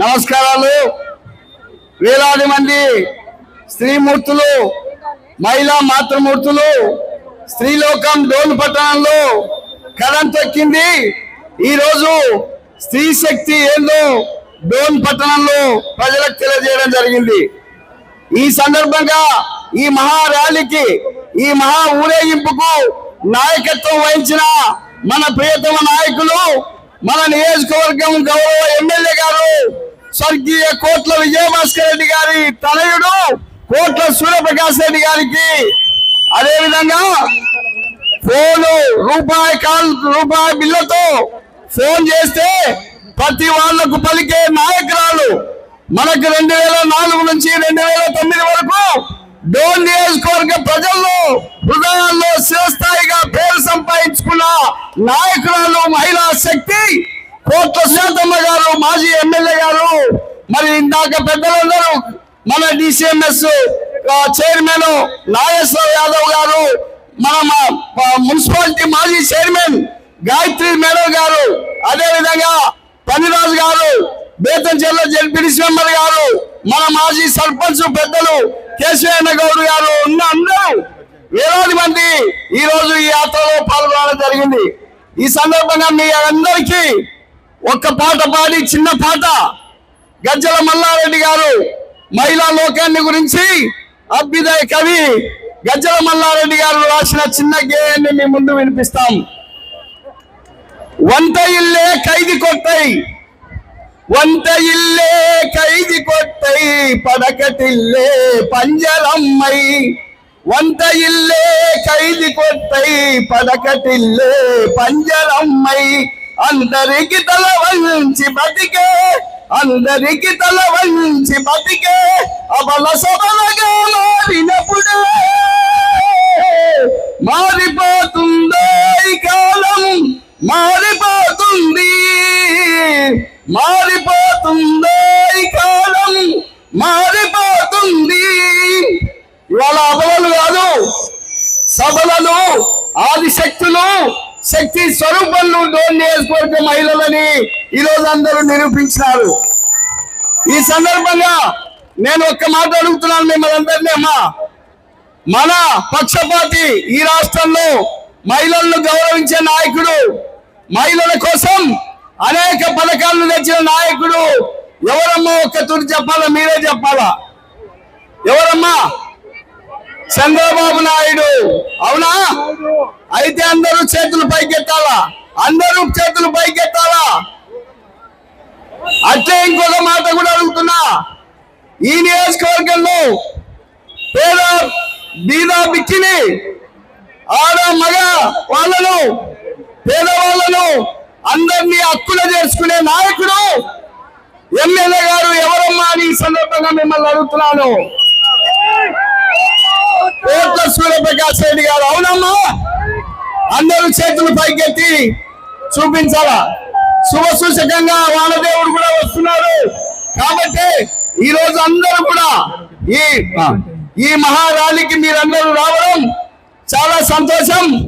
నమస్కారాలు. వేలాది మంది స్త్రీమూర్తులు మహిళా మాతృమూర్తులు స్త్రీలోకం డోన్ పట్టణంలో కథం తొక్కింది. ఈరోజు స్త్రీ శక్తి ఏందో డోన్ పట్టణంలో ప్రజలకు తెలియజేయడం జరిగింది. ఈ సందర్భంగా ఈ మహా ర్యాలీకి ఈ మహా ఊరేగింపుకు నాయకత్వం వహించిన మన ప్రియతమ నాయకులు మన నియోజకవర్గం గౌరవ ఎమ్మెల్యే గారు స్వర్గీయ కోట్ల విజయభాస్కర్ రెడ్డి గారి తనయుడు కోట్ల సూర్యప్రకాష్ రెడ్డి గారికి అదే విధంగా ఫోను రూపాయి కాల్ రూపాయి బిల్లతో ఫోన్ చేస్తే ప్రతి వాళ్ళకు పలికే నాయకురాలు మనకు రెండు వేల నాలుగు నుంచి రెండు వేల తొమ్మిది వరకు డోన్ నియోజకవర్గ ప్రజల్లో హృదయాల్లో శిరస్థాయిగా నాయకురాలు మహిళా శక్తి కోట్ల శాతమ్మ గారు మాజీ ఎమ్మెల్యే గారు మరి ఇందాక పెద్దలందరూ మన డిసిఎంఎస్ చైర్మన్ నాగేశ్వర యాదవ్ గారు మన మా- మా మున్సిపాలిటీ మాజీ చైర్మన్ గాయత్రి మేడం గారు అదే విధంగా పనిరాజు గారు బేతంచెల్ల జడ్పీడీసీ మెంబర్ గారు మన మాజీ సర్పంచ్ పెద్దలు కేశవన్న గౌడ్ గారు ఉన్న అందరూ వేలాది మంది ఈ రోజు ఈ యాత్రలో పాల్గొనడం జరిగింది. ఈ సందర్భంగా మీ అందరికీ ఒక్క పాట పాడి చిన్న పాట. గజ్జల మల్లారెడ్డి గారు మహిళా లోకాన్ని గురించి అభ్యుదయ కవి గజ్జల మల్లారెడ్డి గారు రాసిన చిన్న గేయాన్ని మీ ముందు వినిపిస్తాం. వంట ఇల్లే ఖైది కొట్టై వంట ఇల్లే ఖైది కొట్టై పడకటిల్లే పంజరమ్మై వంట ఇల్లే ఖైది కొట్టాయి పడకటిల్లే పంజరమ్మై అందరికి తల వంచి బతికే అందరికి తల వంచి బతికే అబల సబలగా మారినప్పుడే మారిపోతుందో ఈ కాలం మారిపోతుంది మారిపోతుందో ఈ కాలం మారిపోతుంది ఆది ఆదిశక్తులు శక్తి స్వరూపంలో డోన్ నియోజకవర్గ మహిళలని ఈరోజు అందరూ నిరూపించినారు. ఈ సందర్భంగా నేను ఒక్క మాట అడుగుతున్నాను మిమ్మల్ని అందరినీ అమ్మా. మన పక్షపాతి ఈ రాష్ట్రంలో మహిళలను గౌరవించే నాయకుడు మహిళల కోసం అనేక పథకాలను తెచ్చిన నాయకుడు ఎవరమ్మా? ఒక్క తుడి చెప్పాలా? మీరే చెప్పాలా? ఎవరమ్మా? చంద్రబాబు నాయుడు. అవునా? అయితే అందరూ చేతులు పైకెత్తాలా? అందరూ చేతులు పైకెత్తాలా? అట్లే ఇంకొక మాట కూడా అడుగుతున్నా. ఈ నియోజకవర్గంలో పేద బీద బిక్కిని ఆడ మగ వాళ్ళను పేదవాళ్ళను అందరినీ హక్కులు చేసుకునే నాయకుడు ఎమ్మెల్యే గారు ఎవరమ్మా అని ఈ సందర్భంగా మిమ్మల్ని అడుగుతున్నాను. కోట్ల సూర్యప్రకాష్ రెడ్డి గారు. అవునమ్మా. అందరూ చేతులు పైకెత్తి చూపించాలా? శుభ సూచకంగా వానదేవుడు కూడా వస్తున్నారు. కాబట్టి ఈ రోజు అందరూ కూడా ఈ ఈ మహారాలికి మీరందరూ రావడం చాలా సంతోషం.